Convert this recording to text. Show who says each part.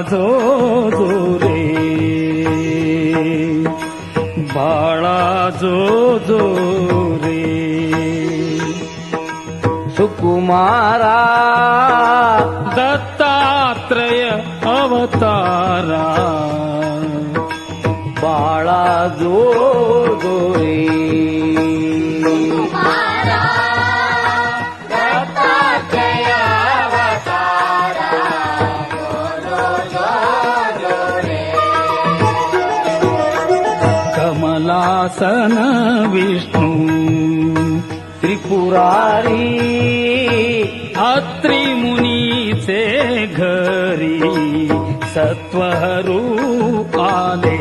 Speaker 1: ो दोरे बाळा जो दो
Speaker 2: सुकुमारा
Speaker 1: दत्तात्रय अवतारा।
Speaker 2: बाळा जो दो
Speaker 1: कमलासन विष्णू।
Speaker 2: त्रिपुरारी
Speaker 1: अत्रि मुनीचे घरी सत्वहरू आले